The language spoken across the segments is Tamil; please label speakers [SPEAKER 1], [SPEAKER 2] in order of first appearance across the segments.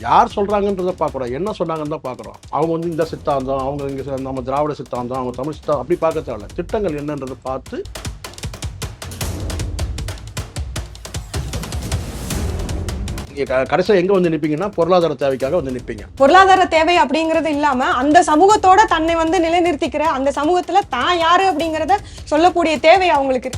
[SPEAKER 1] யார் சொல்கிறாங்கன்றதை பார்க்குறோம் என்ன சொன்னாங்கன்னு தான் பார்க்குறோம். அவங்க வந்து இந்த சித்தாந்தம் அவங்க இங்கே நம்ம திராவிட சித்தாந்தம் அவங்க தமிழ் சித்தாந்தம் அப்படி பார்க்க தேவையில்ல. திட்டங்கள் என்னன்றதை பார்த்து கடைசியில் எங்கே வந்து நிற்பீங்கன்னா பொருளாதார தேவைக்காக வந்து நிற்பீங்க
[SPEAKER 2] பொருளாதார தேவை அப்படிங்கிறது இல்லாம அந்த சமூகத்தோட தன்னை வந்து நிலைநிறுத்திக்கிற அந்த சமூகத்துல தான் யாரு அப்படிங்கறத சொல்லக்கூடிய தேவை அவங்களுக்கு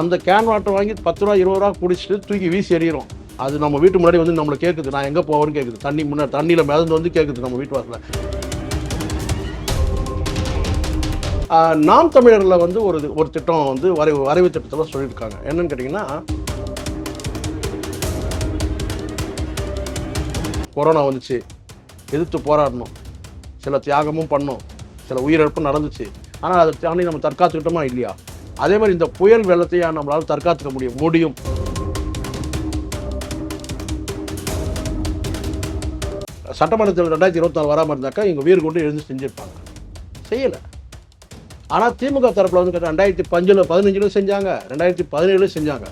[SPEAKER 1] அந்த கேன் வாட்டர் வாங்கி பத்து ரூபா இருபது ரூபா குடிச்சிட்டு தூக்கி வீசி எறிகிறோம் அது நம்ம வீட்டு முன்னாடி வந்து நம்மளை கேட்குது நான் எங்கே போவேன்னு கேட்குது தண்ணி முன்னாடி தண்ணியில் மிதந்து வந்து கேட்குது நம்ம வீட்டு வாசலில். நாம் தமிழரில் வந்து ஒரு ஒரு திட்டம் வந்து வரை வரைவு திட்டத்தில் சொல்லியிருக்காங்க. என்னன்னு கேட்டிங்கன்னா கொரோனா வந்துச்சு. எதிர்த்து போராடணும். சில தியாகமும் பண்ணோம். சில உயிரிழப்பும் நடந்துச்சு. ஆனால் அதை தாண்டி நம்ம தற்காத்துக்கிட்டோமா இல்லையா? அதே மாதிரி இந்த புயல் வெள்ளத்தையா நம்மளால் தற்காத்துக்க முடியும் முடியும். சட்டமன்றத்தில் ரெண்டாயிரத்தி இருபத்தி நாலு வராமல் இருந்தாக்கா இவங்க வீர் கொண்டு எழுந்து செஞ்சிருப்பாங்க. செய்யலை. ஆனால் திமுக தரப்பில் வந்து ரெண்டாயிரத்தி பஞ்சில் பதினஞ்சிலும் செஞ்சாங்க ரெண்டாயிரத்தி பதினேழுல செஞ்சாங்க.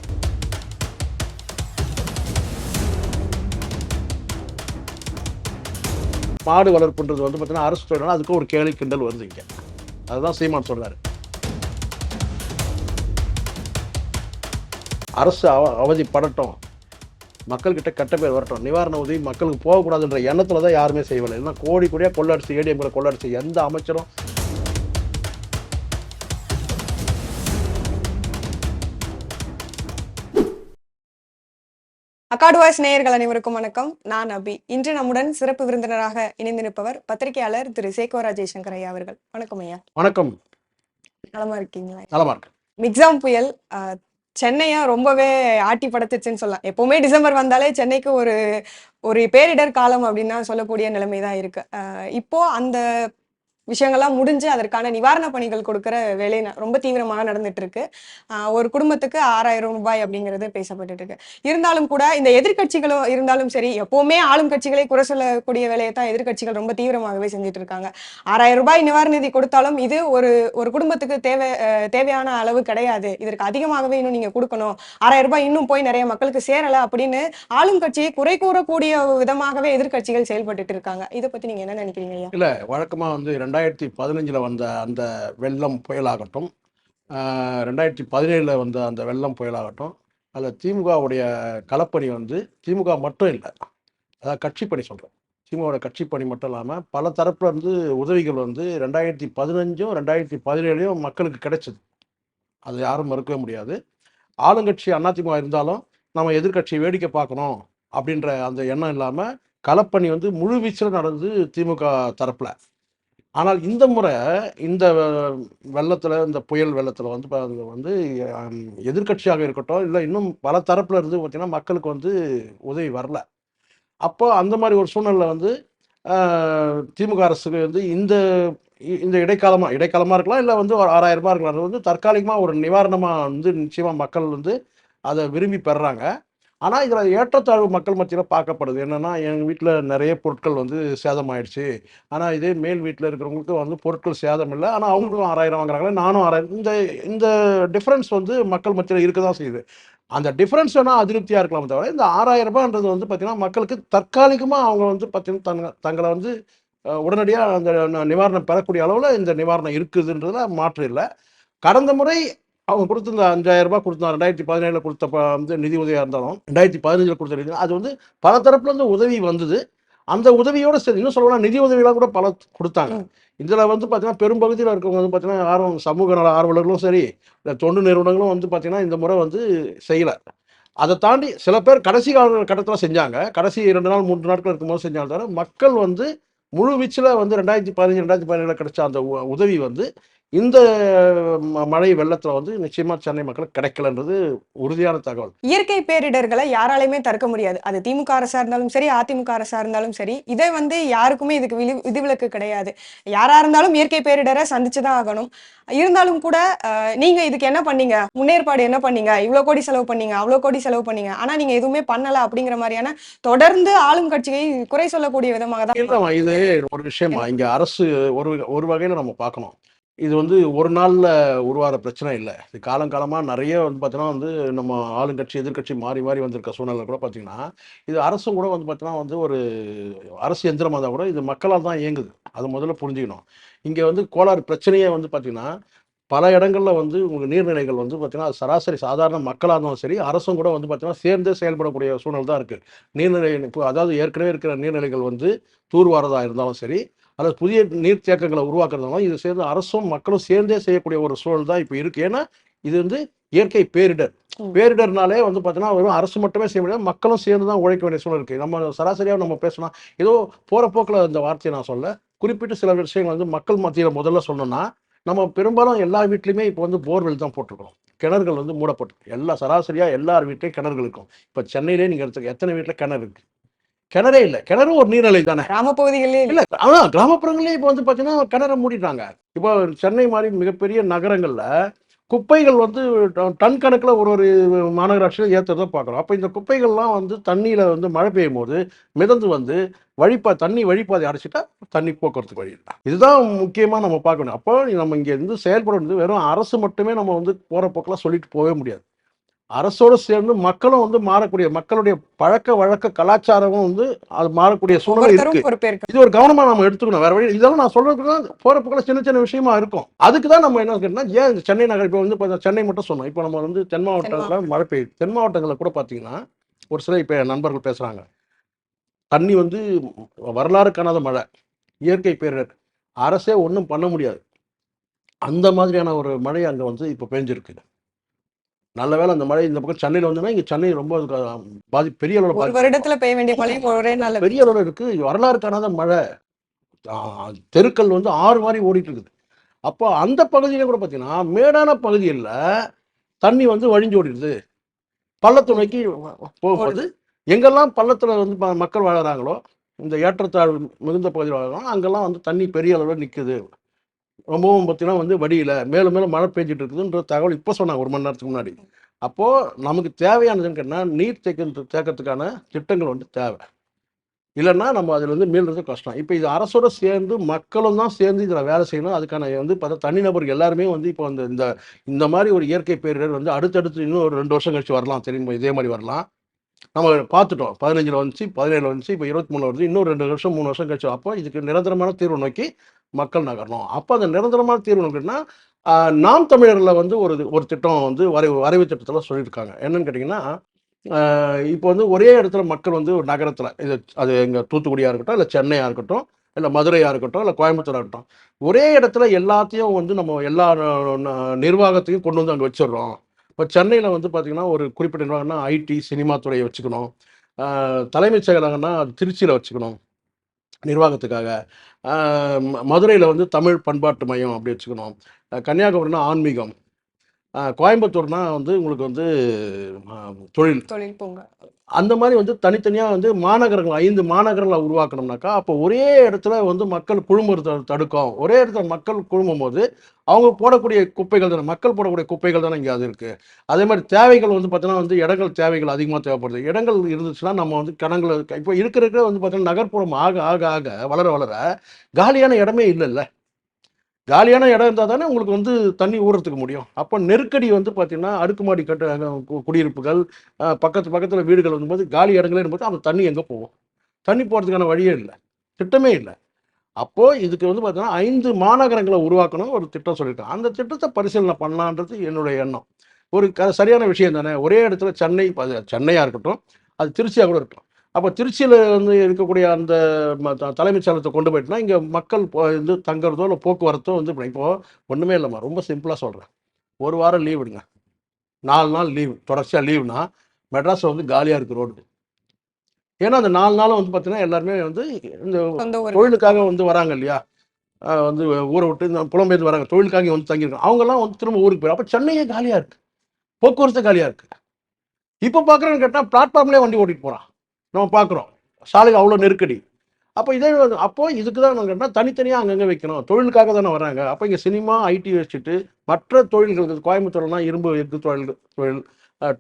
[SPEAKER 1] மாடு வளர்ப்புன்றது வந்து பார்த்தீங்கன்னா அரசு தொழிலாளர் அதுக்கு ஒரு கேள்வி கிண்டல் வருது இங்கே. அதுதான் சீமான் சொல்கிறார் அரசு அவ அவதிப்படட்டும் மக்கள்கிட்ட கெட்ட பேர் வரட்டும். நிவாரண உதவி மக்களுக்கு போகக்கூடாதுன்ற எண்ணத்துல தான் யாருமே செய்யவில்லை. இல்லைன்னா கோடி கோடியாக கொள்ளடிச்சு ஏடிஎம்ல கொள்ளடிச்சு எந்த அமைச்சரும்
[SPEAKER 2] அக்காடு வாய்ஸ் நேயர்கள் அனைவருக்கும் வணக்கம். நான் அபி. இன்று நம்முடன் சிறப்பு விருந்தினராக இணைந்து நிற்பவர் பத்திரிகையாளர் திரு. சேகோ ராஜேசங்கர் ஐயா அவர்கள். வணக்கம் ஐயா.
[SPEAKER 1] வணக்கம்.
[SPEAKER 2] நலமா இருக்கீங்களா?
[SPEAKER 1] நலமா இருக்கு
[SPEAKER 2] மிக்ஸாம் புயல் சென்னையை ரொம்பவே ஆட்டி படைச்சிருச்சுன்னு சொல்லலாம். எப்பவுமே டிசம்பர் வந்தாலே சென்னைக்கு ஒரு ஒரு பேரிடர் காலம் அப்படின்னா சொல்லக்கூடிய நிலைமை தான் இருக்கு இப்போ அந்த விஷயங்கள்லாம் முடிஞ்சு அதற்கான நிவாரண பணிகள் கொடுக்கிற வேலை ரொம்ப தீவிரமாக நடந்துட்டு இருக்கு ஒரு குடும்பத்துக்கு ஆறாயிரம் ரூபாய் அப்படிங்கிறது பேசப்பட்டுட்டு இருக்கு இருந்தாலும் கூட இந்த எதிர்கட்சிகளோ இருந்தாலும் சரி எப்பவுமே ஆளும் கட்சிகளை குறை சொல்லக்கூடிய வேலையை தான் எதிர்கட்சிகள் ரொம்ப தீவிரமாகவே செஞ்சுட்டு இருக்காங்க ஆறாயிரம் ரூபாய் நிவாரண நிதி கொடுத்தாலும் இது ஒரு ஒரு குடும்பத்துக்கு தேவை அஹ், தேவையான அளவு கிடையாது. இதற்கு அதிகமாகவே இன்னும் நீங்க கொடுக்கணும். ஆறாயிரம் ரூபாய் இன்னும் போய் நிறைய மக்களுக்கு சேரல அப்படின்னு ஆளும் கட்சியை குறை கூறக்கூடிய விதமாகவே எதிர்கட்சிகள் செயல்பட்டுட்டு இருக்காங்க இதை பத்தி நீங்க என்ன நினைக்கிறீங்க ஐயா?
[SPEAKER 1] வந்து ரெண்டாயிரத்தி பதினஞ்சில் வந்த அந்த வெள்ளம் புயலாகட்டும் ரெண்டாயிரத்தி பதினேழில் வந்த அந்த வெள்ளம் புயலாகட்டும் அதில் திமுகவுடைய களப்பணி வந்து திமுக மட்டும் இல்லை அதாவது கட்சி பணி சொல்கிறேன் திமுகவோட கட்சி பணி மட்டும் இல்லாமல் பல தரப்புல இருந்து உதவிகள் வந்து ரெண்டாயிரத்தி பதினஞ்சும் ரெண்டாயிரத்தி பதினேழையும் மக்களுக்கு கிடைச்சிது. அது யாரும் மறுக்கவே முடியாது. ஆளுங்கட்சி அதிமுக இருந்தாலும் நம்ம எதிர்க்கட்சி வேடிக்கை பார்க்கணும் அப்படின்ற அந்த எண்ணம் இல்லாமல் களப்பணி வந்து முழு வீச்சில் நடந்து திமுக தரப்பில். ஆனால் இந்த முறை இந்த வெள்ளத்தில் இந்த புயல் வெள்ளத்தில் வந்து வந்து எதிர்கட்சியாக எதிர்க்கட்சியாக இருக்கட்டும் இல்லை இன்னும் பல தரப்பில் இருந்து பார்த்தீங்கன்னா மக்களுக்கு வந்து உதவி வரல. அப்போ அந்த மாதிரி ஒரு சூழ்நிலை வந்து திமுக அரசுக்கு வந்து இந்த இ- இந்த இடைக்காலமாக இடைக்காலமாக இருக்கலாம் இல்லை வந்து ஒரு ஆறாயிரம் ரூபாய் இருக்கலாம். அது வந்து தற்காலிகமாக ஒரு நிவாரணமாக வந்து நிச்சயமாக மக்கள் வந்து அதை விரும்பி பெறுறாங்க. ஆனால் இதில் ஏற்றத்தாழ்வு மக்கள் மத்தியில் பார்க்கப்படுது. என்னென்னா எங்கள் வீட்டில் நிறைய பொருட்கள் வந்து சேதம் ஆயிடுச்சு ஆனால் இதே மேல் வீட்டில் இருக்கிறவங்களுக்கு வந்து பொருட்கள் சேதம் இல்லை. ஆனால் அவங்களுக்கும் ஆறாயிரம் வாங்குறாங்களே நானும் ஆறாயிரம். இந்த இந்த டிஃப்ரென்ஸ் வந்து மக்கள் மத்தியில் இருக்க தான் செய்யுது. அந்த டிஃப்ரென்ஸ் வேணால் அதிருப்தியாக இருக்கலாம் தவிர இந்த ஆறாயிரம் ரூபான்றது வந்து பார்த்திங்கன்னா மக்களுக்கு தற்காலிகமாக அவங்க வந்து பார்த்திங்கன்னா தங்க தங்களை வந்து உடனடியாக அந்த நிவாரணம் பெறக்கூடிய அளவில் இந்த நிவாரணம் இருக்குதுன்றதுல மாற்று இல்லை. கடந்த முறை அவங்க கொடுத்த இந்த அஞ்சாயிரம் ரூபாய் கொடுத்தா ரெண்டாயிரத்தி பதினேழுல கொடுத்த வந்து நிதி உதவியாக இருந்தாலும் ரெண்டாயிரத்தி பதினஞ்சில் கொடுத்த நிதி அது வந்து பல தரப்புல இருந்து உதவி வந்தது. அந்த உதவியோட சரி இன்னும் சொல்லலாம் நிதி உதவியெல்லாம் கூட பல கொடுத்தாங்க. இதில் வந்து பார்த்தீங்கன்னா பெரும்பகுதியில் இருக்கவங்க வந்து பார்த்தீங்கன்னா யாரும் சமூக நல ஆர்வலர்களும் சரி இந்த தொண்டு நிறுவனங்களும் வந்து பார்த்தீங்கன்னா இந்த முறை வந்து செய்யலை. அதை தாண்டி சில பேர் கடைசி கால கட்டத்தில் செஞ்சாங்க. கடைசி ரெண்டு நாள் மூன்று நாட்கள் இருக்கும்போது செஞ்சாங்க தவிர மக்கள் வந்து முழு வீச்சில் வந்து ரெண்டாயிரத்தி பதினஞ்சு ரெண்டாயிரத்தி பதினேழில் கிடைச்ச அந்த உதவி வந்து இந்த மழை வெள்ளத்தில் வந்து நிச்சயமாக சென்னை மக்களுக்கு கிடைக்கலன்றது உறுதியான தகவல்.
[SPEAKER 2] இயற்கை பேரிடர்களை யாராலையுமே தடுக்க முடியாது. அது திமுக அரசா இருந்தாலும் சரி அதிமுக அரசா இருந்தாலும் சரி இதை வந்து யாருக்குமே இதுக்கு விதி விதிவிலக்கு கிடையாது. யாரா இருந்தாலும் இயற்கை பேரிடரை சந்திச்சுதான் ஆகணும். இருந்தாலும் கூட நீங்க இதுக்கு என்ன பண்ணீங்க? முன்னேற்பாடு என்ன பண்ணீங்க? இவ்வளவு கோடி செலவு பண்ணீங்க அவ்வளவு கோடி செலவு பண்ணீங்க. ஆனா நீங்க எதுவுமே பண்ணல அப்படிங்கிற மாதிரியான தொடர்ந்து ஆளும் கட்சியை குறை சொல்லக்கூடிய விதமாக தான்
[SPEAKER 1] இது ஒரு விஷயமா இங்கே அரசு ஒரு ஒரு வகையில் நம்ம பார்க்கணும். இது வந்து ஒரு நாளில் உருவாகிற பிரச்சனை இல்லை. இது காலங்காலமாக நிறைய வந்து பார்த்தீங்கன்னா வந்து நம்ம ஆளுங்கட்சி எதிர்க்கட்சி மாறி மாறி வந்திருக்க சூழ்நிலை கூட பார்த்தீங்கன்னா இது அரசும் கூட வந்து பார்த்தீங்கன்னா வந்து ஒரு அரசு எந்திரமாக இருந்தால் கூட இது மக்களால் தான் இயங்குது. அது முதல்ல புரிஞ்சுக்கணும். இங்கே வந்து கோளாறு பிரச்சனையே வந்து பார்த்தீங்கன்னா பல இடங்களில் வந்து உங்களுக்கு நீர்நிலைகள் வந்து பார்த்தீங்கன்னா சராசரி சாதாரண மக்களாக இருந்தாலும் சரி அரசும் கூட வந்து பார்த்தீங்கன்னா சேர்ந்தே செயல்படக்கூடிய சூழ்நிலை தான் இருக்குது நீர்நிலை அதாவது ஏற்கனவே இருக்கிற நீர்நிலைகள் வந்து தூர்வாரதாக இருந்தாலும் சரி அல்லது புதிய நீர்த்தேக்கங்களை உருவாக்குறதாலும் இது சேர்ந்து அரசும் மக்களும் சேர்ந்தே செய்யக்கூடிய ஒரு சூழல் தான் இப்போ இருக்குது ஏன்னா இது வந்து இயற்கை பேரிடர். பேரிடர்னாலே வந்து பார்த்தீங்கன்னா வெறும் அரசு மட்டுமே செய்ய முடியாது மக்களும் சேர்ந்து தான் உழைக்க வேண்டிய சூழல் இருக்குது நம்ம சராசரியாக நம்ம பேசணும் ஏதோ போகிற போக்கில் இந்த வார்த்தையை நான் சொல்ல குறிப்பிட்டு சில விஷயங்கள் வந்து மக்கள் மத்தியில் முதல்ல சொல்லணும்னா நம்ம பெரும்பாலும் எல்லா வீட்லையுமே இப்போ வந்து போர்வெல் தான் போட்டிருக்கோம் கிணறுகள் வந்து மூடப்பட்டிருக்கு. எல்லா சராசரியாக எல்லார் வீட்லையும் கிணறுகள் இருக்கும். இப்போ சென்னையிலே நீங்கள் எடுத்துக்க எத்தனை வீட்டில் கிணறு இருக்கு? கிணறே இல்லை. கிணறு ஒரு நீர்நிலை தானே.
[SPEAKER 2] கிராமப்பகுதிகளே இல்ல.
[SPEAKER 1] இல்ல அதான் கிராமப்புறங்களே இப்போ வந்து பார்த்தீங்கன்னா கிணற மூடிட்டாங்க இப்போ சென்னை மாதிரி மிகப்பெரிய நகரங்கள்ல குப்பைகள் வந்து டன் கணக்கில் ஒரு ஒரு மாநகராட்சியில் ஏற்றுறதை பார்க்குறோம். அப்போ இந்த குப்பைகள்லாம் வந்து தண்ணியில் வந்து மழை பெய்யும் போது மிதந்து வந்து வழிப்பா தண்ணி வழிப்பாதை அடைச்சிட்டா தண்ணி போக்குவரத்துக்கு வழி இல்லை. இதுதான் முக்கியமாக நம்ம பார்க்கணும். அப்போ நம்ம இங்கே இருந்து செயல்படுறது வெறும் அரசு மட்டுமே நம்ம வந்து போகிற போக்கில் சொல்லிட்டு போகவே முடியாது. அரசோடு சேர்ந்து மக்களும் வந்து மாறக்கூடிய மக்களுடைய பழக்க வழக்க கலாச்சாரமும் வந்து அது மாறக்கூடிய சூழ்நிலை இருக்கு. இது ஒரு கவனமா நம்ம எடுத்துக்கணும். வேற வழி இதெல்லாம் நான் சொல்றதுக்கு தான் போற பக்கம் சின்ன சின்ன விஷயமா இருக்கும். அதுக்கு தான் நம்ம என்ன கேட்டோம்னா ஏன் சென்னை நகர் இப்போ வந்து சென்னை மட்டும் சொன்னோம். இப்போ நம்ம வந்து தென் மாவட்டங்களில் மழை பெய்யுது. தென் மாவட்டங்களில் கூட பார்த்தீங்கன்னா ஒரு சில இப்போ நண்பர்கள் பேசுறாங்க. தண்ணி வந்து வரலாறு காணாத மழை. இயற்கை பேரிடர். அரசே ஒன்றும் பண்ண முடியாது. அந்த மாதிரியான ஒரு மழை அங்கே வந்து இப்போ பெஞ்சிருக்கு. நல்ல வேளை அந்த மழை இந்த பக்கம் சென்னையில் வந்துன்னா இங்கே சென்னை ரொம்ப பாதி பெரிய அளவில்
[SPEAKER 2] வருடத்துல பெய்ய வேண்டிய மழை ஒரே நாள்ல
[SPEAKER 1] பெரிய அளவில் இருக்கு. வரலாறு காணாத மழை. தெருக்கள் வந்து ஆறு மாதிரி ஓடிட்டு இருக்குது. அப்போ அந்த பகுதியில கூட பார்த்தீங்கன்னா மேடான பகுதியில் தண்ணி வந்து வழிஞ்சு ஓடிடுது. பள்ளத்தை நோக்கி போகும்போது எங்கெல்லாம் பள்ளத்தில் வந்து மக்கள் வாழறாங்களோ இந்த ஏற்றத்தாழ்வு மிகுந்த பகுதியில் வாழறாங்களோ அங்கெல்லாம் வந்து தண்ணி பெரிய அளவில் நிற்குது ரொம்பவும் பார்த்தீங்கன்னா வந்து வடியில மேலும் மேலும் மழை பெஞ்சிட்டு இருக்குதுன்ற தகவல் இப்போ சொன்னாங்க ஒரு மணி நேரத்துக்கு முன்னாடி. அப்போது நமக்கு தேவையானதுன்னு கேட்டால் நீர் தேக்க தேக்கத்துக்கான திட்டங்கள் வந்து தேவை. இல்லைன்னா நம்ம அதில் வந்து மீள்றது கஷ்டம். இப்போ இது அரசோட சேர்ந்து மக்களும் தான் சேர்ந்து இதில் வேலை செய்யணும். அதுக்கான வந்து பார்த்தா தனிநபர் எல்லாருமே வந்து இப்போ அந்த இந்த இந்த மாதிரி ஒரு இயற்கை பேரிடர் வந்து அடுத்தடுத்து இன்னும் ஒரு ரெண்டு வருஷம் கழிச்சு வரலாம். தெரியுமா? இதே மாதிரி வரலாம். நம்ம பார்த்துட்டோம். பதினஞ்சில் வந்துச்சு பதினேழு வந்துச்சு இப்போ இருபத்தி மூணு வருது. இன்னும் ரெண்டு வருஷம் மூணு வருஷம் கழிச்சு அப்போ இதுக்கு நிரந்தரமான தீர்வு நோக்கி மக்கள் நகரணும். அப்போ அந்த நிரந்தரமான தீர்வு நோக்கினா நாம் தமிழரில் வந்து ஒரு ஒரு திட்டம் வந்து வரைவு வரைவு திட்டத்தில் சொல்லியிருக்காங்க. என்னன்னு கேட்டிங்கன்னா இப்போ வந்து ஒரே இடத்துல மக்கள் வந்து ஒரு நகரத்தில் இது அது எங்கள் தூத்துக்குடியாக இருக்கட்டும் இல்லை சென்னையாக இருக்கட்டும் இல்லை மதுரையாக இருக்கட்டும் இல்லை கோயம்புத்தூராக இருக்கட்டும் ஒரே இடத்துல எல்லாத்தையும் வந்து நம்ம எல்லா ந- நிர்வாகத்தையும் கொண்டு வந்து அங்கே வச்சிடுறோம். இப்போ சென்னையில் வந்து பார்த்தீங்கன்னா ஒரு குறிப்பிட்ட நிர்வாகம்னா ஐடி சினிமா துறையை வச்சுக்கணும். தலைமைச் செயலகம்னா அது திருச்சியில் வச்சுக்கணும் நிர்வாகத்துக்காக. மதுரையில் வந்து தமிழ் பண்பாட்டு மையம் அப்படி வச்சுக்கணும். கன்னியாகுமரினா ஆன்மீகம். கோயம்புத்தூர்னா வந்து உங்களுக்கு வந்து தொழில்.
[SPEAKER 2] தொழில் பூங்கா.
[SPEAKER 1] அந்த மாதிரி வந்து தனித்தனியாக வந்து மாநகரங்கள் ஐந்து மாநகரங்களை உருவாக்கணும்னாக்கா அப்போ ஒரே இடத்துல வந்து மக்கள் குழுமுறது தடுக்கும். ஒரே இடத்துல மக்கள் குழுமும் போது அவங்க போடக்கூடிய குப்பைகள் தானே மக்கள் போடக்கூடிய குப்பைகள் தானே இங்கே அது இருக்குது அதே மாதிரி தேவைகள் வந்து பார்த்தீங்கன்னா வந்து இடங்கள் தேவைகள் அதிகமாக தேவைப்படுது. இடங்கள் இருந்துச்சுன்னா நம்ம வந்து கணங்களை இப்போ இருக்கிற வந்து பார்த்தீங்கன்னா நகர்ப்புறம் ஆக ஆக ஆக வளர வளர காலியான இடமே இல்லைல்ல. காலியான இடம் இருந்தால் தானே உங்களுக்கு வந்து தண்ணி ஊறுறதுக்கு முடியும். அப்போ நெருக்கடி வந்து பார்த்தீங்கன்னா அடுக்குமாடி கட்ட குடியிருப்புகள் பக்கத்து பக்கத்தில் வீடுகள் வரும்போது காலி இடங்களே இருக்கும்போது அந்த தண்ணி எங்கே போகும்? தண்ணி போகிறதுக்கான வழியே இல்லை. திட்டமே இல்லை. அப்போது இதுக்கு வந்து பார்த்தீங்கன்னா ஐந்து மாநகரங்களை உருவாக்கணும் ஒரு திட்டம் சொல்லியிருக்காங்க. அந்த திட்டத்தை பரிசீலனை பண்ணலான்றது என்னுடைய எண்ணம். ஒரு க சரியான விஷயம் தானே. ஒரே இடத்துல சென்னை அது சென்னையாக இருக்கட்டும் அது திருச்சியாக கூட இருக்கட்டும் அப்போ திருச்சியில் வந்து இருக்கக்கூடிய அந்த தலைமைச் செயலகத்தை கொண்டு போயிட்டுனா இங்கே மக்கள் வந்து தங்குறதோ இல்லை போக்குவரத்தோ வந்து இப்ப- இப்போ ஒன்றுமே இல்லைம்மா. ரொம்ப சிம்பிளாக சொல்கிறேன் ஒரு வாரம் லீவ் விடுங்க. நாலு நாள் லீவ் தொடர்ச்சியாக லீவ்னா மெட்ராஸில் வந்து காலியாக இருக்குது ரோடு ஏன்னா அந்த நாலு நாளும் வந்து பார்த்தீங்கன்னா எல்லாருமே வந்து இந்த தொழிலுக்காக வந்து வராங்க இல்லையா? வந்து ஊரை விட்டு இந்த புலம்பெயர்ந்து வராங்க. தொழிலுக்காக வந்து தங்கியிருக்காங்க. அவங்கெல்லாம் வந்து திரும்ப ஊருக்கு போயிடும் அப்போ சென்னையே காலியாக இருக்கு. போக்குவரத்து காலியாக இருக்கு. இப்போ பார்க்குறேன்னு கேட்டால் பிளாட்ஃபார்ம்லேயே வண்டி ஓட்டிட்டு போகிறான் நம்ம பார்க்குறோம். சாலையில் அவ்வளோ நெருக்கடி. அப்போ இதே அப்போ இதுக்கு தான் நாங்கள் கேட்டால் தனித்தனியாக அங்கங்கே வைக்கணும். தொழிலுக்காக தானே வராங்க அப்போ இங்கே சினிமா ஐடி வச்சுட்டு மற்ற தொழில்களுக்கு கோயம்புத்தூர்லாம் இரும்பு எஃகு தொழில் தொழில்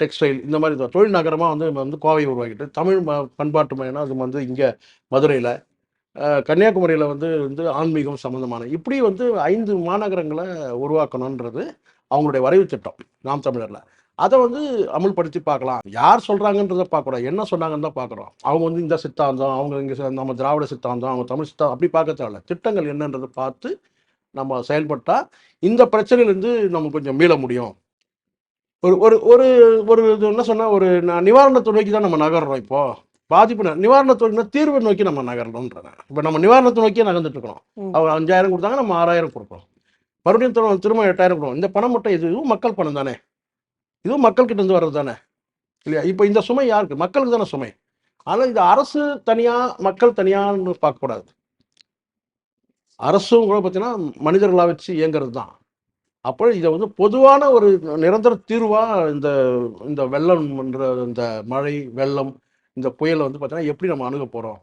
[SPEAKER 1] டெக்ஸ்டைல் இந்த மாதிரி தொழில் நகரமாக வந்து வந்து கோவையை உருவாக்கிட்டு தமிழ் ம- பண்பாட்டு மையம்னா அது வந்து இங்கே மதுரையில். கன்னியாகுமரியில் வந்து வந்து ஆன்மீகம் சம்மந்தமான இப்படி வந்து ஐந்து மாநகரங்களை உருவாக்கணுன்றது அவங்களுடைய வரைவு திட்டம் நாம் தமிழரில். அதை வந்து அமுல்படுத்தி பார்க்கலாம். யார் சொல்கிறாங்கன்றதை பார்க்குறோம். என்ன சொன்னாங்கன்னு தான் பார்க்குறோம். அவங்க வந்து இந்த சித்தாந்தம் அவங்க இங்கே நம்ம திராவிட சித்தாந்தம் அவங்க தமிழ் சித்தாந்தம் அப்படி பார்க்க தேவையில்ல. திட்டங்கள் என்னன்றதை பார்த்து நம்ம செயல்பட்டால் இந்த பிரச்சனையிலேருந்து நம்ம கொஞ்சம் மீள முடியும். ஒரு ஒரு ஒரு ஒரு இது என்ன சொன்னால் ஒரு நிவாரணத்தை நோக்கி தான் நம்ம நகர்றோம் இப்போ. பாதிப்பு நிவாரணத்தை தீர்வை நோக்கி நம்ம நகரணுன்றேன் இப்போ நம்ம நிவாரணத்தை நோக்கியே நகர்ந்துட்டு இருக்கணும்
[SPEAKER 2] ம்.
[SPEAKER 1] அவங்க அஞ்சாயிரம் கொடுத்தாங்க நம்ம ஆறாயிரம் கொடுக்குறோம் மறுபடியும் திரும்ப திரும்ப எட்டாயிரம் கொடுக்கும் இந்த பணம் மட்டும் இது இதுவும் மக்கள் பணம் தானே. இதுவும் மக்கள்கிட்ட இருந்து வர்றது தானே? இல்லையா? இப்போ இந்த சுமை யாருக்கு? மக்களுக்கு தானே சுமை. ஆனால் இது அரசு தனியா மக்கள் தனியான்னு பார்க்கக்கூடாது. அரசும் கூட பார்த்தீங்கன்னா மனிதர்களாக வச்சு இயங்குறது தான் அப்போ இதை வந்து பொதுவான ஒரு நிரந்தர தீர்வாக இந்த இந்த வெள்ளம்ன்ற இந்த மழை வெள்ளம் இந்த புயலை வந்து பார்த்தீங்கன்னா எப்படி நம்ம அணுக போகிறோம்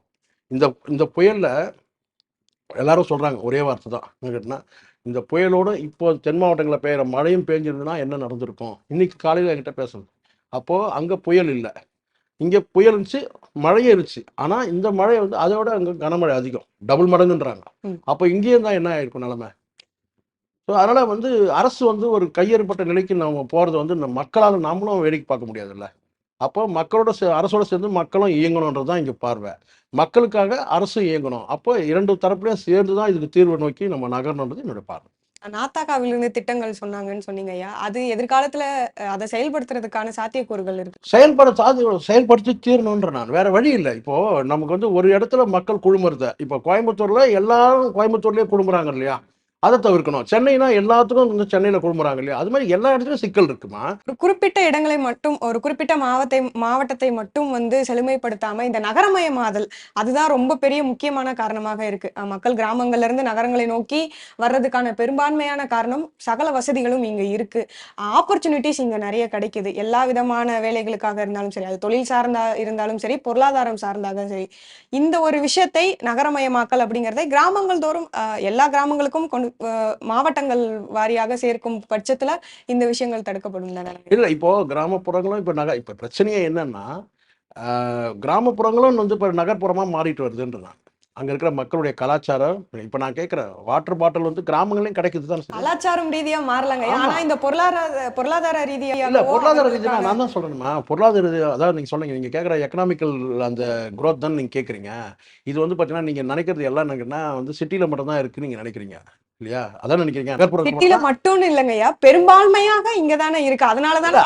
[SPEAKER 1] இந்த இந்த புயலில் எல்லாரும் சொல்கிறாங்க ஒரே வார்த்தை தான். என்ன கேட்டினா இந்த புயலோட இப்போ தென் மாவட்டங்களில் பெய்கிற மழையும் பேஞ்சிருந்ததுன்னா என்ன நடந்திருக்கும்? இன்னைக்கு காலையில் என்கிட்ட பேசணும். அப்போது அங்கே புயல் இல்லை. இங்கே புயல் இருந்துச்சு மழையும் இருந்துச்சு. ஆனால் இந்த மழை வந்து அதோட அங்கே கனமழை அதிகம். டபுள் மடங்குன்றாங்க. அப்போ இங்கேயே தான் என்ன ஆயிருக்கும் நிலமை? ஸோ அதனால் வந்து அரசு வந்து ஒரு கையேற்பட்ட நிலைக்கு நம்ம போகிறது வந்து இந்த மக்களால் நாமளும் வேடிக்கை பார்க்க முடியாதுல்ல. அப்போ மக்களோட சே- அரசோட சேர்ந்து மக்களும் இயங்கணுன்றது தான் இங்கே பார்வை. மக்களுக்காக அரசு இயங்கணும். அப்போ இரண்டு தரப்புலையும் சேர்ந்து தான் இதுக்கு தீர்வு நோக்கி நம்ம நகரணுன்றது என்னோட பார்வை.
[SPEAKER 2] நாத்தாக்காவிலிருந்து திட்டங்கள் சொன்னாங்கன்னு சொன்னீங்க ஐயா. அது எதிர்காலத்துல அதை செயல்படுத்துறதுக்கான சாத்தியக்கூறுகள் இருக்கு.
[SPEAKER 1] செயல்பட சாதி செயல்படுத்தி தீரணுன்ற நான். வேற வழி இல்லை. இப்போ நமக்கு வந்து ஒரு இடத்துல மக்கள் குழுமுறத. இப்போ கோயம்புத்தூர்ல எல்லாரும் கோயம்புத்தூர்லயே குழுமுறாங்க இல்லையா? அதை தவிர்க்கணும். சென்னைனா எல்லாத்துக்கும் வந்து சென்னையில குழுமுறாங்க இல்லையா? அது மாதிரி எல்லா இடத்துலயும் சிக்கல் இருக்குமா?
[SPEAKER 2] ஒரு குறிப்பிட்ட இடங்களை மட்டும் ஒரு குறிப்பிட்ட மாவட்டத்தை மாவட்டத்தை மட்டும் வந்து செழுமைப்படுத்தாம இந்த நகரமயமாதல் அதுதான் ரொம்ப பெரிய முக்கியமான காரணமாக இருக்கு. மக்கள் கிராமங்கள்ல இருந்து நகரங்களை நோக்கி வர்றதுக்கான பெரும்பான்மையான காரணம் சகல வசதிகளும் இங்க இருக்கு. ஆப்பர்ச்சுனிட்டிஸ் இங்க நிறைய கிடைக்குது. எல்லா விதமான வேலைகளுக்காக இருந்தாலும் சரி அது தொழில் சார்ந்தா இருந்தாலும் சரி பொருளாதாரம் சார்ந்தாக சரி. இந்த ஒரு விஷயத்தை நகரமயமாக்கல் அப்படிங்கறதை கிராமங்கள் தோறும் எல்லா கிராமங்களுக்கும் கொண்டு மாவட்டங்கள் வாரியாக சேர்க்கும் பட்சத்துல இந்த விஷயங்கள் தடுக்கப்படும்
[SPEAKER 1] இல்ல இப்போ கிராமப்புறங்களும் இப்போ நகர் இப்போ பிரச்சனையே என்னன்னா கிராமப்புறங்களும் வந்து இப்போ நகர்ப்புறமா மாறிட்டு வருதுன்ற நான் அங்க இருக்கிற மக்களுடைய கலாச்சாரம் இப்போ நான் கேட்குறேன் வாட்டர் பாட்டில் வந்து கிராமங்களையும் கிடைக்குது தான்
[SPEAKER 2] கலாச்சாரம் ரீதியா மாறலங்க.
[SPEAKER 1] ஆமா.
[SPEAKER 2] ஆனா இந்த பொருளாதார பொருளாதார ரீதியா
[SPEAKER 1] இல்ல பொருளாதார ரீதியா நான் தான் சொல்றேன்மா பொருளாதார ரீதியா அதாவது நீங்க சொல்றீங்க நீங்க கேட்குற எக்கனாமிக்கல் அந்த growth தான் நீங்க கேக்குறீங்க. இது வந்து பாத்தீங்கன்னா நீங்க நினைக்கிறது எல்லாம் என்னன்னா வந்து சிட்டில மட்டும் தான் இருக்கு நீங்க நினைக்கிறீங்க. இல்லையா? அதான் நினைக்கிறீங்க. நகர்ப்புறத்துல
[SPEAKER 2] சிட்டில
[SPEAKER 1] மட்டும்
[SPEAKER 2] இல்லைங்கய்யா. பெரும்பான்மையாக இங்கதானே இருக்கு. அதனாலதானே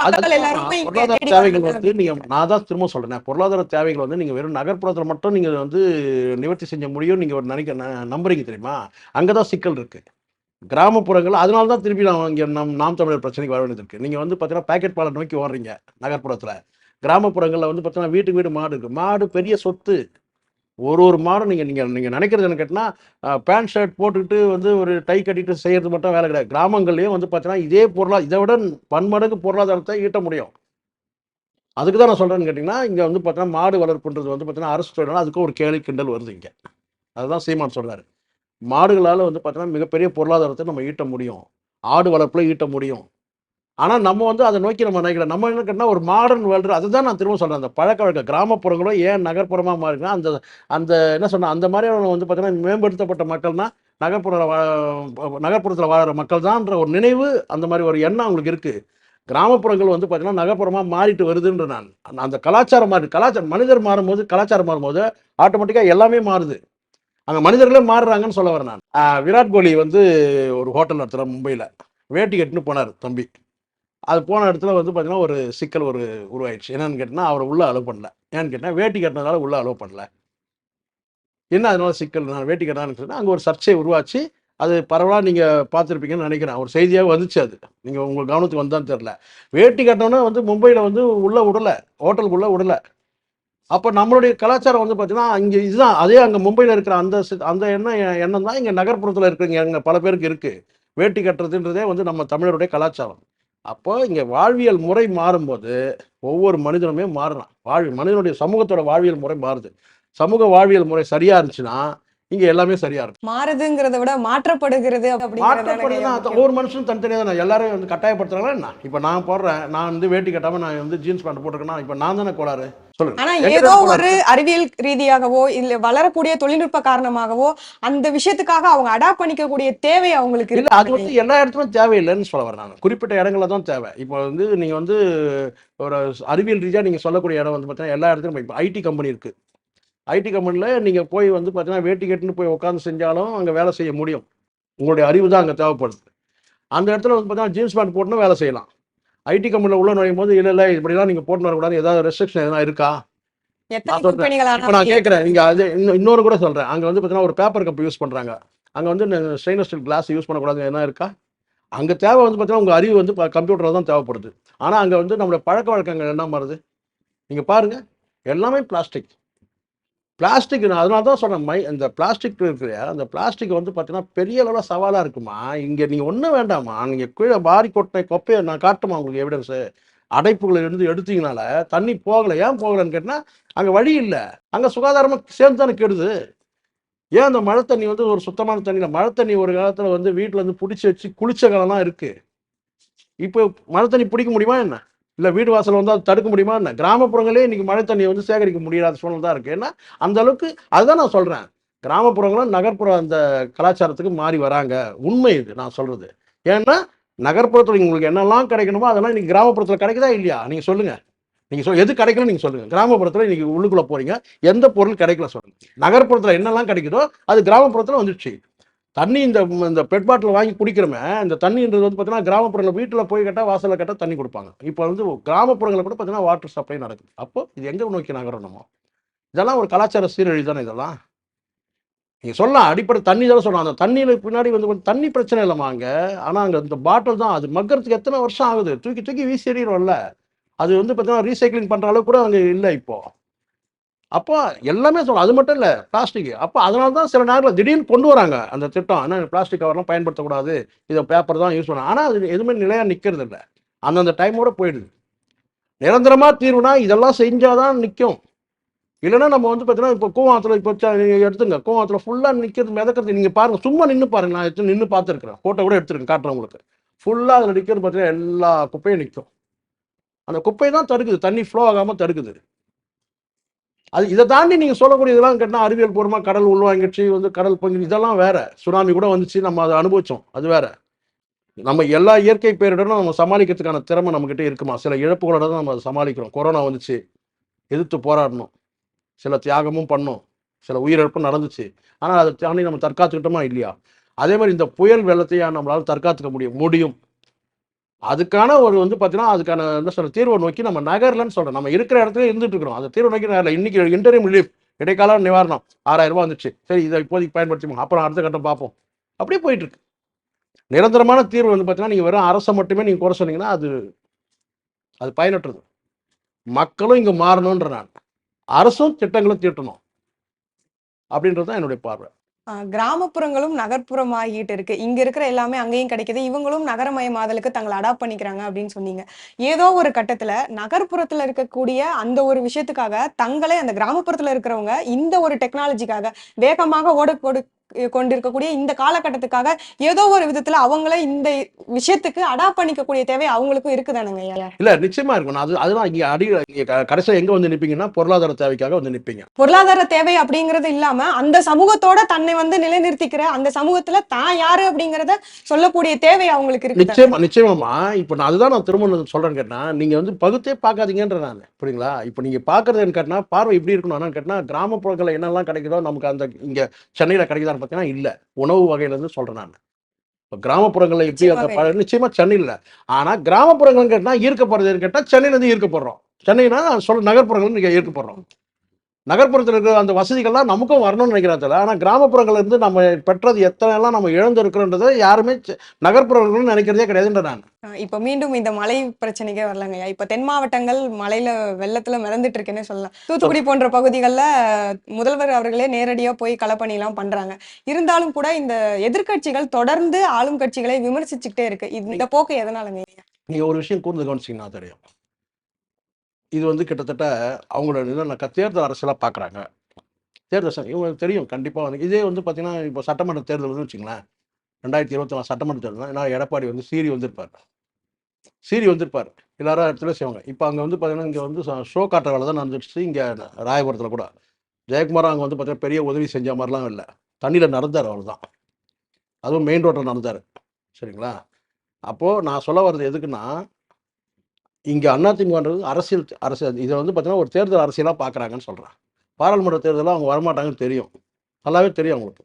[SPEAKER 1] பொருளாதார தேவைகள். வந்து நீங்க நான் தான் திரும்ப சொல்றேன். பொருளாதார தேவைகள் வந்து நீங்க வெறும் நகர்ப்புறத்துல மட்டும் நீங்க வந்து நிவர்த்தி செஞ்ச முடியும் நீங்க ஒரு நினைக்க நம்புறீங்க தெரியுமா? அங்கதான் சிக்கல் இருக்கு. கிராமப்புறங்கள் அதனால தான் திருப்பி நான் இங்க நம் நாம் தமிழர் பிரச்சனைக்கு வர வேண்டியது இருக்கு. நீங்க வந்து பாத்தீங்கன்னா பேக்கெட் பாலை நோக்கி ஓடுறீங்க நகர்ப்புறத்துல. கிராமப்புறங்கள்ல வந்து பாத்தீங்கன்னா வீட்டுக்கு வீடு மாடு இருக்கு. மாடு பெரிய சொத்து. ஒரு ஒரு மாடும் நீங்கள் நீங்கள் நீங்கள் நினைக்கிறது என்ன கேட்டால் பேண்ட் ஷர்ட் போட்டுக்கிட்டு வந்து ஒரு டை கட்டிட்டு செய்கிறது மட்டும் வேலை கிடையாது. கிராமங்கள்லேயும் வந்து பார்த்தீங்கன்னா இதே பொருளா இதை விட பன்மடங்கு பொருளாதாரத்தை ஈட்ட முடியும். அதுக்கு தான் நான் சொல்கிறேன்னு கேட்டிங்கன்னா இங்கே வந்து பார்த்தீங்கன்னா மாடு வளர்ப்புன்றது வந்து பார்த்தீங்கன்னா அரசு தொழிலாளர் அதுக்கும் ஒரு கேள்வி கிண்டல் வருது இங்கே. அதுதான் சீமான் சொல்கிறாரு மாடுகளால் வந்து பார்த்தீங்கன்னா மிகப்பெரிய பொருளாதாரத்தை நம்ம ஈட்ட முடியும். ஆடு வளர்ப்பில் ஈட்ட முடியும். ஆனால் நம்ம வந்து அதை நோக்கி நம்ம நினைக்கிறோம் நம்ம என்ன கேட்டால் ஒரு மாடர்ன் வேர்ல்டு அதுதான் நான் திரும்ப சொல்கிறேன் அந்த பழக்க வழக்க கிராமப்புறங்களும் ஏன் நகர்ப்புறமாக மாறினா அந்த அந்த என்ன சொன்ன அந்த மாதிரியான வந்து பார்த்தீங்கன்னா மேம்படுத்தப்பட்ட மக்கள்னா நகர்ப்புற வா- நகர்ப்புறத்தில் வாழற மக்கள் தான்ன்ற ஒரு நினைவு அந்த மாதிரி ஒரு எண்ணம் அவங்களுக்கு இருக்குது கிராமப்புறங்கள் வந்து பார்த்தீங்கன்னா நகர்ப்புறமாக மாறிட்டு வருதுன்ற நான் அந்த- அந்த கலாச்சாரம் மாறி கலாச்சாரம் மனிதர் மாறும்போது கலாச்சாரம் மாறும்போது ஆட்டோமேட்டிக்காக எல்லாமே மாறுது. அங்கே மனிதர்களே மாறுறாங்கன்னு சொல்ல வரேன் நான். விராட் கோலி வந்து ஒரு ஹோட்டல் நடத்துகிறேன் மும்பையில். வேட்டி கட்டுன்னு போனார் தம்பி. அது போன இடத்துல வந்து பார்த்தீங்கன்னா ஒரு சிக்கல் ஒரு உருவாயிடுச்சு. என்னன்னு கேட்டால் அவரை உள்ளே அலோவ் பண்ணல. ஏன்னு கேட்டால் வேட்டி கட்டினதால உள்ளே அலோவ் பண்ணல. என்ன அதனால சிக்கல்? நான் வேட்டி கட்டினான்னு சொன்னால் அங்கே ஒரு சர்ச்சை உருவாச்சு. அது பரவலாக நீங்கள் பார்த்துருப்பீங்கன்னு நினைக்கிறேன். ஒரு செய்தியாக வந்துச்சு அது. நீங்கள் உங்கள் கவனத்துக்கு வந்தான்னு தெரில வேட்டி கட்டினோன்னா வந்து மும்பையில் வந்து உள்ளே விடலை ஹோட்டலுக்குள்ளே விடலை அப்போ நம்மளுடைய கலாச்சாரம் வந்து பார்த்தீங்கன்னா இங்கே இதுதான். அதே அங்கே மும்பையில் இருக்கிற அந்த அந்த எண்ணம் எண்ணம் தான் இங்கே நகர்ப்புறத்தில் இருக்கிறவங்க அங்கே பல பேருக்கு இருக்குது வேட்டி கட்டுறதுன்றதே வந்து நம்ம தமிழருடைய கலாச்சாரம். அப்போ இங்கே வாழ்வியல் முறை மாறும்போது ஒவ்வொரு மனிதனுமே மாறலாம் வாழ்வி மனிதனுடைய சமூகத்தோட வாழ்வியல் முறை மாறுது. சமூக வாழ்வியல் முறை சரியா இருந்துச்சுன்னா இங்கே எல்லாமே சரியா இருக்கும்
[SPEAKER 2] மாறுதுங்கிறத விட மாற்றப்படுகிறது
[SPEAKER 1] அது ஒவ்வொரு மனுஷனும் தனித்தனியாக தானே? எல்லாரும் வந்து கட்டாயப்படுத்துறாங்களா என்ன? இப்போ நான் போடுறேன் நான் வந்து வேட்டி கட்டாமல் நான் வந்து ஜீன்ஸ் பேண்ட் போட்டிருக்கேன்னா இப்போ நான் தானே கோளாறு?
[SPEAKER 2] ஆனா ஏதோ? ஒரு அறிவியல் ரீதியாகவோ இல்ல வளரக்கூடிய தொழில்நுட்ப காரணமாகவோ அந்த விஷயத்துக்காக அவங்க அடாப்ட் பண்ணிக்கக்கூடிய தேவை அவங்களுக்கு
[SPEAKER 1] இல்ல அது வந்து எல்லா இடத்துலையும் தேவையில்லைன்னு சொல்ல வரேன் நான். குறிப்பிட்ட இடங்கள்ல தான் தேவை. இப்போ வந்து நீங்க வந்து ஒரு அறிவியல் ரீதியா நீங்க சொல்லக்கூடிய இடம் வந்து பார்த்தீங்கன்னா எல்லா இடத்துலையும் இப்போ ஐடி கம்பெனி இருக்கு. ஐடி கம்பெனியில் நீங்க போய் வந்து பார்த்தீங்கன்னா வேட்டி கட்டுன்னு போய் உட்காந்து செஞ்சாலும் அங்க வேலை செய்ய முடியும். உங்களுடைய அறிவு தான் அங்கே தேவைப்படுது. அந்த இடத்துல வந்து பார்த்தீங்கன்னா ஜீன்ஸ் பேண்ட் போட்டுன்னு வேலை செய்யலாம். ஐடி கம்பெனியில் உள்ள நுழையும் போது இல்லை இல்லை இப்படிலாம் நீங்கள் போட்டு வரக்கூடாது. ஏதாவது ரெஸ்ட்ரிக்ஷன் எதனா இருக்கா? இப்போ நான் கேட்குறேன் நீங்க அது இன்னும் இன்னொரு கூட சொல்றேன். அங்க வந்து பார்த்தீங்கன்னா ஒரு பேப்பர் கப் யூஸ் பண்றாங்க. அங்க வந்து ஸ்டெயின்லெஸ் ஸ்டீல் கிளாஸ் யூஸ் பண்ணக்கூடாது. என்ன இருக்கா? அங்க தேவை வந்து பார்த்தீங்கன்னா உங்க அறிவு வந்து கம்ப்யூட்டரில் தான் தேவைப்படுது. ஆனா அங்க வந்து நம்மளுடைய பழக்க வழக்கங்கள் என்ன மாறுது? நீங்க பாருங்க. எல்லாமே பிளாஸ்டிக் பிளாஸ்டிக் நான் அதனால தான் சொன்னேன் மை இந்த பிளாஸ்டிக் இருக்கிற அந்த பிளாஸ்டிக் வந்து பார்த்தீங்கன்னா பெரிய அளவில் சவாலாக இருக்குமா? இங்கே நீங்கள் ஒன்றும் வேண்டாமா? நீங்கள் கீழே பாரி கொட்டின கொப்பையை நான் காட்டுமா உங்களுக்கு எவிடன்ஸு அடைப்புகளை இருந்து எடுத்தீங்கனால தண்ணி போகலை. ஏன் போகலைன்னு கேட்டால் அங்கே வழி இல்லை. அங்கே சுகாதாரமாக சேர்ந்து தானே கெடுது. ஏன் அந்த மழை தண்ணி வந்து ஒரு சுத்தமான தண்ணி மழை தண்ணி ஒரு காலத்தில் வந்து வீட்டில் வந்து பிடிச்சி வச்சு குளிச்ச காலம்லாம் இருக்குது இப்போ மழை தண்ணி பிடிக்க முடியுமா என்ன? இல்லை வீடு வாசல் வந்து அதை தடுக்க முடியுமா? என்ன? கிராமப்புறங்களே இன்றைக்கி மழை தண்ணியை வந்து சேகரிக்க முடியாத சூழ்நிலை தான் இருக்குது ஏன்னா அந்த அளவுக்கு அதுதான் நான் சொல்கிறேன் கிராமப்புறங்களும் நகர்ப்புற அந்த கலாச்சாரத்துக்கு மாறி வராங்க. உண்மை இது நான் சொல்கிறது ஏன்னா நகர்ப்புறத்தில் உங்களுக்கு என்னெல்லாம் கிடைக்கணுமோ அதெல்லாம் இன்றைக்கி கிராமப்புறத்தில் கிடைக்குதா இல்லையா? நீங்கள் சொல்லுங்கள் நீங்கள் சொல் எது கிடைக்கல நீங்கள் சொல்லுங்கள் கிராமப்புறத்தில் இன்றைக்கி உள்ளுக்குள்ளே போகிறீங்க எந்த பொருள் கிடைக்கல சொல்லுங்கள் நகர்ப்புறத்தில் என்னெல்லாம் கிடைக்குதோ அது கிராமப்புறத்தில் வந்துடுச்சு. தண்ணி இந்த இந்த பெட் பாட்டில் வாங்கி குடிக்கிறோமே இந்த தண்ணின்றது வந்து பார்த்தீங்கன்னா கிராமப்புறங்களில் வீட்டில் போய் கேட்டால் வாசலில் கேட்டால் தண்ணி கொடுப்பாங்க. இப்போ வந்து கிராமப்புறங்களில் கூட பார்த்தீங்கன்னா வாட்டர் சப்ளை நடக்குது. அப்போ இது எங்கே நோக்கி நகரம் நம்ம? இதெல்லாம் ஒரு கலாச்சார சீரழி தானே இதெல்லாம்? நீங்கள் சொல்லலாம் அடிப்படை தண்ணி தானே சொல்லலாம் அந்த தண்ணியில் பின்னாடி வந்து கொஞ்சம் தண்ணி பிரச்சனை இல்லைம்மா அங்கே. ஆனால் அங்கே இந்த பாட்டில் தான். அது மக்கிறதுக்கு எத்தனை வருஷம் ஆகுது? தூக்கி தூக்கி வீசி எறிகிறோம்ல அது வந்து பார்த்தீங்கன்னா ரீசைக்ளிங் பண்ணுற அளவுக்கு கூட அங்கே இல்லை இப்போது அப்போ எல்லாமே சொல்லலாம் அது மட்டும் இல்லை பிளாஸ்டிக் அப்போ அதனால தான் சில நேரத்தில் திடீர்னு கொண்டு வராங்க அந்த திட்டம். ஆனால் பிளாஸ்டிக் கவர்லாம் பயன்படுத்தக்கூடாது. இதை பேப்பர் தான் யூஸ் பண்ணணும். ஆனால் அது எதுவுமே நிலையாக நிற்கிறது இல்லை. அந்தந்த டைமோட போயிடுது. நிரந்தரமாக தீர்வுனா இதெல்லாம் செஞ்சால் தான் நிற்கும் இல்லைன்னா நம்ம வந்து பார்த்தீங்கன்னா இப்போ கூவாத்தில் இப்போ நீங்கள் எடுத்துங்க. கூவாத்தில் ஃபுல்லாக நிற்கிறது மிதக்கிறது நீங்கள் பாருங்கள் சும்மா நின்று பாருங்க நான் எடுத்து நின்று பார்த்துருக்குறேன். ஃபோட்டோ கூட எடுத்துருக்கேன் காட்டுறேன் உங்களுக்கு. ஃபுல்லாக அதில் நிற்கிறது பார்த்தீங்கன்னா எல்லா குப்பையும் நிற்கும் அந்த குப்பை தான் தடுக்குது. தண்ணி ஃப்ளோ ஆகாமல் தடுக்குது. அது இதை தாண்டி நீங்கள் சொல்லக்கூடிய இதெல்லாம் கேட்டால் அறிவியல் பூர்வமாக கடல் உள்வாங்கிடுச்சு வந்து கடல் பங்கு இதெல்லாம் வேற. சுனாமி கூட வந்துச்சு நம்ம அதை அனுபவிச்சோம். அது வேற. நம்ம எல்லா இயற்கை பேரிடரும் நம்ம சமாளிக்கிறதுக்கான திறமை நம்மக்கிட்ட இருக்குமா? சில இழப்புகளோட தான் நம்ம அதை சமாளிக்கிறோம். கொரோனா வந்துச்சு எதிர்த்து போராடணும். சில தியாகமும் பண்ணோம். சில உயிரிழப்பும் நடந்துச்சு. ஆனால் அதை தாண்டி நம்ம தற்காத்துக்கிட்டோமா இல்லையா? அதே மாதிரி இந்த புயல் வெள்ளத்தையா நம்மளால் தற்காத்துக்க முடியும் முடியும். அதுக்கான ஒரு வந்து பார்த்தீங்கன்னா அதுக்கான என்ன சொல்ற தீர்வை நோக்கி நம்ம நகரலன்னு சொல்றோம். நம்ம இருக்கிற இடத்துல இருந்துட்டு இருக்கிறோம். அந்த தீர்வை நோக்கி நகரல. இன்னைக்கு இன்டர்வியூ ரிலீஃப் இடைக்கால நிவாரணம் ஆறாயிரம் ரூபாய் வந்துச்சு. சரி இதை இப்போதைக்கு பயன்படுத்திப்போம். அப்புறம் அடுத்த கட்டம் பார்ப்போம். அப்படியே போயிட்டு இருக்கு. நிரந்தரமான தீர்வு வந்து பார்த்தீங்கன்னா நீங்கள் வெறும் அரசை மட்டுமே நீங்கள் குறை சொன்னீங்கன்னா அது அது பயனற்றது. மக்களும் இங்கே மாறணுன்ற நான் அரசும் திட்டங்களும் தீட்டணும். அப்படின்றது தான் என்னுடைய பார்வை.
[SPEAKER 2] கிராமப்புறங்களும் நகர்ப்புறம் ஆகிட்டு இருக்கு. இங்க இருக்கிற எல்லாமே அங்கேயும் கிடைக்குது. இவங்களும் நகரமயமாதலுக்கு தங்களை அடாப்ட் பண்ணிக்கிறாங்க அப்படின்னு சொன்னீங்க. ஏதோ ஒரு கட்டத்துல நகர்ப்புறத்துல இருக்கக்கூடிய அந்த ஒரு விஷயத்துக்காக தங்களே அந்த கிராமப்புறத்துல இருக்கிறவங்க இந்த ஒரு டெக்னாலஜிக்காக வேகமாக ஓட கொடு கொண்டிருக்கக்கூடிய இந்த காலகட்டத்துக்காக ஏதோ ஒரு விதத்துல அவங்களே இந்த விஷயத்துக்கு அடாப்ட் பண்ணிக்கக்கூடிய தேவை அவங்களுக்கும் இருக்குதானுங்க
[SPEAKER 1] இல்ல நிச்சயமா இருக்கும் அது அதுதான் இங்க அடி கடைசியா எங்க வந்து நிப்பீங்கன்னா பொருளாதார தேவைக்காக வந்து நிப்பீங்க.
[SPEAKER 2] பொருளாதார தேவை அப்படிங்கிறது இல்லாம அந்த சமூகத்தோட தன்னை வந்து நிலைநிறுத்திக்கிற அந்த சமூகத்துல தான் யாரு அப்படிங்கறத சொல்லக்கூடிய தேவை அவங்களுக்கு இருக்கு
[SPEAKER 1] நிச்சயமா நிச்சயமாமா இப்ப நான் அதுதான் நான் திரும்ப சொல்றேன்னு கேட்டா நீங்க வந்து பகுத்தே பார்க்காதீங்கன்ற நான் புரியுங்களா? இப்ப நீங்க பாக்குறதுன்னு கேட்டா பார்வை எப்படி இருக்கணும் என்னன்னு கேட்டா கிராமப்புறங்கள்ல என்னெல்லாம் கிடைக்குதோ நமக்கு அந்த இங்க சென்னையில கிடைக்குதான்னு பார்த்தீங்கன்னா இல்ல. உணவு வகையில இருந்து சொல்றேன் நான். இப்ப கிராமப்புறங்கள்ல எப்படி அந்த
[SPEAKER 2] நிச்சயமாவே.
[SPEAKER 1] ப- நிச்சயமா சென்னையில். ஆனா கிராமப்புறங்கள் கேட்டா ஈர்க்கப்படுறதுன்னு கேட்டா சென்னையில இருந்து ஈர்க்கப்படுறோம். சென்னைனா சொல்ல நகர்ப்புறங்கள் ஈர்க்கப்படுறோம். நகர்ப்புறத்தில் இருக்கிற அந்த வசதிகள்லாம் நமக்கும் வரணும்னு நினைக்கிறதில்ல ஆனால் கிராமப்புறங்கள்ல இருந்து நம்ம பெற்றது எத்தனை எல்லாம் நம்ம இழந்திருக்கிறோன்றதை யாருமே நகர்ப்புறங்கள்னு நினைக்கிறதே கிடையாதுன்ற நான்.
[SPEAKER 2] இப்ப மீண்டும் இந்த மழை பிரச்சனைக்கே வரலங்கய்யா இப்ப தென் மாவட்டங்கள் மழையில வெள்ளத்துல மிதந்துட்டு இருக்குன்னே சொல்லலாம். தூத்துக்குடி போன்ற பகுதிகளில் முதல்வர் அவர்களே நேரடியா போய் களப்பணி எல்லாம் பண்றாங்க. இருந்தாலும் கூட இந்த எதிர்க்கட்சிகள் தொடர்ந்து ஆளும் கட்சிகளை விமர்சிச்சுக்கிட்டே இருக்கு. இந்த போக்கு எதனாலங்க?
[SPEAKER 1] நீங்க ஒரு விஷயம் கூர்ந்து கவனிச்சிங்கன்னா தெரியும். இது வந்து கிட்டத்தட்ட அவங்களோட என்னன்னா தேர்தல் அரசியலாக பார்க்குறாங்க தேர்தல் இவங்களுக்கு தெரியும். கண்டிப்பாக வந்து இதே வந்து பார்த்திங்கன்னா இப்போ சட்டமன்ற தேர்தல் வந்து வச்சுங்களேன் ரெண்டாயிரத்தி இருபத்தி நாலு சட்டமன்ற தேர்தல் ஏன்னா எடப்பாடி வந்து சீரி வந்திருப்பார். சீரி வந்திருப்பார். எல்லாரும் இடத்துல செய்வாங்க. இப்போ அங்கே வந்து பார்த்தீங்கன்னா இங்கே வந்து ஷோ காட்டுற வேலை தான் நடந்துச்சு இங்கே ராயபுரத்தில் கூட. ஜெயக்குமார் அங்கே வந்து பார்த்தீங்கன்னா பெரிய உதவி செஞ்ச மாதிரிலாம் இல்லை. தண்ணியில் நடந்தார் அவர் தான். அதுவும் மெயின் ரோட்டில் நடந்தார். சரிங்களா? அப்போது நான் சொல்ல வர்றது எதுக்குன்னா இங்கே அதிமுகன்றது அரசியல் அரசியல் இதை வந்து பார்த்தீங்கன்னா ஒரு தேர்தல் அரசியலாக பார்க்குறாங்கன்னு சொல்கிறேன் பாராளுமன்ற தேர்தலில் அவங்க வரமாட்டாங்கன்னு தெரியும். நல்லாவே தெரியும் அவங்களுக்கு.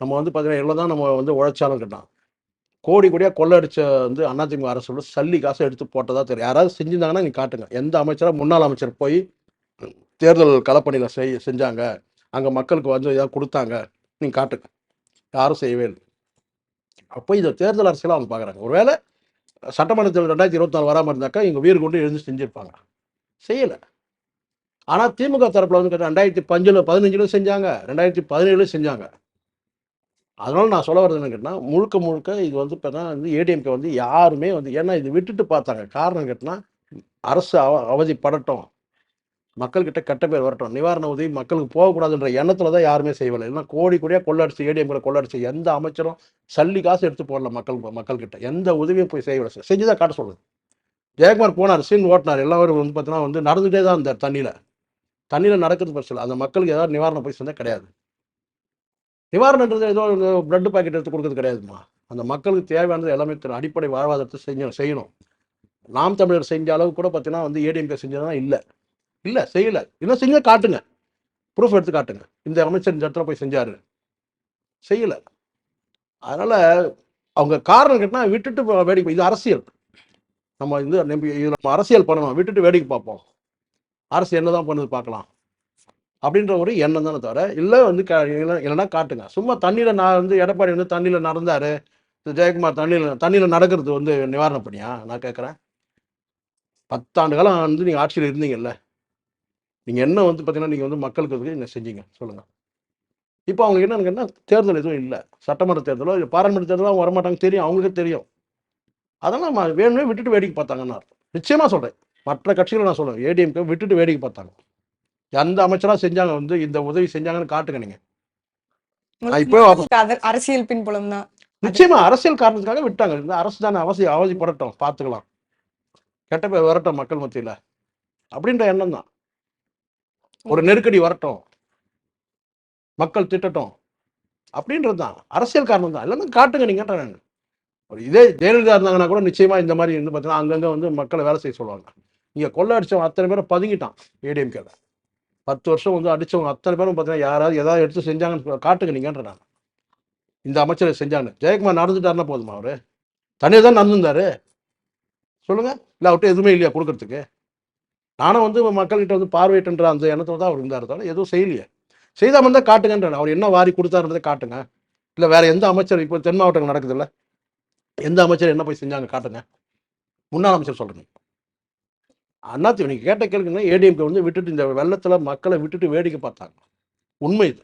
[SPEAKER 1] நம்ம வந்து பார்த்தீங்கன்னா எவ்வளோ தான் நம்ம வந்து உழைச்சாலும் கேட்டான் கோடி கோடியாக கொள்ளடிச்ச வந்து அதிமுக அரசோட சல்லி காசை எடுத்து போட்டதா தெரியும். யாராவது செஞ்சிருந்தாங்கன்னா நீங்கள் காட்டுங்க. எந்த அமைச்சராக முன்னாள் அமைச்சர் போய் தேர்தல் களப்பணியில் செய் செஞ்சாங்க. அங்கே மக்களுக்கு வந்து ஏதாவது கொடுத்தாங்க. நீங்கள் காட்டுங்க. யாரும் செய்யவே இல்லை. அப்போ இதை தேர்தல் அரசியலாக அவங்க பார்க்குறாங்க ஒருவேளை சட்டமன்ற தேர்தல் ரெண்டாயிரத்தி இருபத்தி நாலு வராமல் இருந்தாக்கா இங்கே வீர் கொண்டு எழுந்து செஞ்சுருப்பாங்க. செய்யலை. ஆனால் திமுக தரப்பில் வந்து ரெண்டாயிரத்தி பஞ்சில் பதினஞ்சிலும் செஞ்சாங்க ரெண்டாயிரத்தி பதினேழுலையும் செஞ்சாங்க. அதனால நான் சொல்ல வர்றது என்ன கேட்டால் முழுக்க முழுக்க இது வந்து பார்த்தீங்கன்னா வந்து ஏடிஎம்கே வந்து யாருமே வந்து ஏன்னா இது விட்டுட்டு பார்த்தாங்க. காரணம் கேட்டால் அரசு அவ அவதிப்படட்டும். மக்கள்கிட்ட கெட்ட பேர் வரட்டும். நிவாரண உதவி மக்களுக்கு போகக்கூடாதுன்ற எண்ணத்துல தான் யாருமே செய்யவில்லை. இல்லைன்னா கோடி கோடியாக கொள்ளடிச்சு ஏடிஎம்களை கொள்ளடிச்சு எந்த அமைச்சரும் சல்லி காசு எடுத்து போடல மக்கள் மக்கள்கிட்ட. எந்த உதவியும் போய் செய்யவில்லை செஞ்சுதான் காட்ட சொல்லுது ஜெயக்குமார் போனார் சீன் ஓட்டினார். எல்லாரும் வந்து பார்த்தீங்கன்னா வந்து நடந்துகிட்டே தான் இருந்தார் தண்ணியில். தண்ணியில் நடக்கிறது பிரச்சனை. இல்லை. அந்த மக்களுக்கு ஏதாவது நிவாரணம் போய் செஞ்சால் கிடையாது. நிவாரணன்றது ஏதோ பிளட் பாக்கெட் எடுத்து கொடுக்கறது கிடையாதுமா அந்த மக்களுக்கு தேவையானது எல்லாமே அடிப்படை வாழ்வாதாரத்தை செஞ்சு செய்யணும். நாம் தமிழர் செஞ்ச அளவு கூட பார்த்தீங்கன்னா வந்து ஏடிஎம்கே செஞ்சதுனா இல்லை. இல்லை செய்யலை. இல்லை செஞ்சா காட்டுங்க. ப்ரூஃப் எடுத்து காட்டுங்க. இந்த அமைச்சர் இந்த இடத்துல போய் செஞ்சாரு. செய்யலை. அதனால் அவங்க காரணம் கேட்டால் விட்டுட்டு வேடிக்கை இது அரசியல். நம்ம இது நம்பி நம்ம அரசியல் பண்ணணும். விட்டுட்டு வேடிக்கை பார்ப்போம். அரசு என்னதான் பண்ணுது பார்க்கலாம். அப்படின்ற ஒரு எண்ணம் தானே தவிர இல்லை வந்து க இல்லைன்னா காட்டுங்க. சும்மா தண்ணியில் நான் வந்து எடப்பாடி வந்து தண்ணியில் நடந்தார். ஜெயக்குமார் தண்ணியில் தண்ணியில் நடக்கிறது வந்து நிவாரணம் பணியா? நான் கேட்குறேன் பத்தாண்டு காலம் வந்து நீங்கள் ஆட்சியில் இருந்தீங்கல்ல. நீங்கள் என்ன வந்து பார்த்தீங்கன்னா நீங்கள் வந்து மக்களுக்கு வந்து என்ன செஞ்சீங்க சொல்லுங்கள் இப்போ அவங்களுக்கு என்னன்னு கேட்டால் தேர்தல் எதுவும் இல்லை. சட்டமன்ற தேர்தலோ இல்லை பாராளுமன்ற தேர்தலோ அவங்க வரமாட்டாங்க தெரியும் அவங்களுக்கே தெரியும். அதெல்லாம் வேணுமே விட்டுட்டு வேடிக்கை பார்த்தாங்கன்னு அர்த்தம். நிச்சயமாக சொல்கிறேன் மற்ற கட்சிகளை நான் சொல்லுவேன். ஏடிஎம்கே விட்டுட்டு வேடிக்கை பார்த்தாங்க. எந்த அமைச்சராக செஞ்சாங்க வந்து இந்த உதவி செஞ்சாங்கன்னு காட்டுங்க நீங்கள்
[SPEAKER 2] அரசியல் பின்புலம் தான்.
[SPEAKER 1] நிச்சயமா அரசியல் காரணத்துக்காக விட்டாங்க. இந்த அரசு தானே அவசியம் அவதிப்படட்டும் பார்த்துக்கலாம். கெட்ட பேர் வரட்டும் மக்கள் மத்தியில். அப்படின்ற எண்ணம் தான். ஒரு நெருக்கடி வரட்டும். மக்கள் திட்டட்டும். அப்படின்றது தான். அரசியல் காரணம் தான். இல்லைன்னா காட்டுங்க நீங்க நான் ஒரு இதே ஜெயலலிதா இருந்தாங்கன்னா கூட நிச்சயமா இந்த மாதிரி இருந்து பார்த்தீங்கன்னா அங்கங்கே வந்து மக்களை வேலை செய்ய சொல்லுவாங்க. இங்கே கொள்ள அடித்தவன் அத்தனை பேரும் பதுங்கிட்டான் ஏடிஎம்கேல. பத்து வருஷம் வந்து அடிச்சவங்க அத்தனை பேரும் பார்த்தீங்கன்னா யாராவது ஏதாவது எடுத்து செஞ்சாங்கன்னு காட்டுங்க நீங்கன்றாங்க இந்த அமைச்சர் செஞ்சாங்க ஜெயக்குமார் நடந்துட்டாருன்னா போதுமா அவரு? தனியாக தான் நடந்திருந்தாரு? சொல்லுங்க. இல்லை அவர்கிட்ட எதுவுமே இல்லையா கொடுக்கறதுக்கு? நானும் வந்து மக்கள்கிட்ட வந்து பார்வையிட்டுன்ற அந்த எண்ணத்தில் தான் அவர் இருந்தார் தவிர எதுவும் செய்யலையே. செய்தாமல் இருந்தால் காட்டுங்கன்ற அவர் என்ன வாரி கொடுத்தாருன்றதை காட்டுங்க. இல்லை வேறு எந்த அமைச்சர் இப்போ தென் மாவட்டங்கள் நடக்குதுல்ல. எந்த அமைச்சர் என்ன போய் செஞ்சாங்க காட்டுங்க. முன்னாள் அமைச்சர் சொல்கிறேன் அண்ணாத்தி நீங்கள் கேட்ட கேளுங்கன்னா ஏடிஎம்கே வந்து விட்டுட்டு இந்த வெள்ளத்தில் மக்களை விட்டுட்டு வேடிக்கை பார்த்தாங்க. உண்மை இது.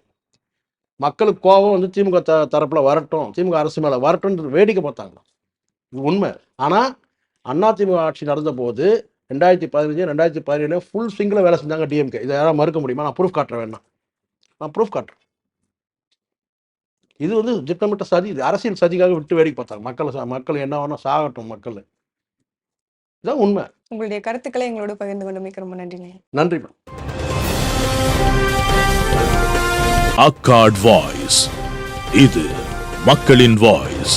[SPEAKER 1] மக்களுக்கு கோபம் வந்து திமுக த தரப்பில் வரட்டும் திமுக அரசு மேலே வரட்டும்ன்றது வேடிக்கை பார்த்தாங்க. இது உண்மை. ஆனா அதிமுக ஆட்சி நடந்த போது ரெண்டாயிரத்தி பதினஞ்சு ரெண்டாயிரத்தி பதினேழு ஃபுல் ஸ்விங்கில் வேலை செஞ்சாங்க டிஎம்கே இதை யாராவது மறுக்க முடியுமா? நான் ப்ரூஃப் காட்டுறேன் வேணா நான் ப்ரூஃப் காட்டுறேன். இது வந்து திட்டமிட்ட சதி இது அரசியல் சதிக்காக விட்டு வேடிக்கை பார்த்தாங்க. மக்கள் மக்கள் என்ன வேணா சாகட்டும் மக்கள். இதான் உண்மை.
[SPEAKER 2] உங்களுடைய கருத்துக்களை எங்களோட பகிர்ந்து கொண்டு ரொம்ப நன்றிங்க
[SPEAKER 1] நன்றி. மேடம்.
[SPEAKER 3] அக்காட் வாய்ஸ் இது மக்களின் வாய்ஸ்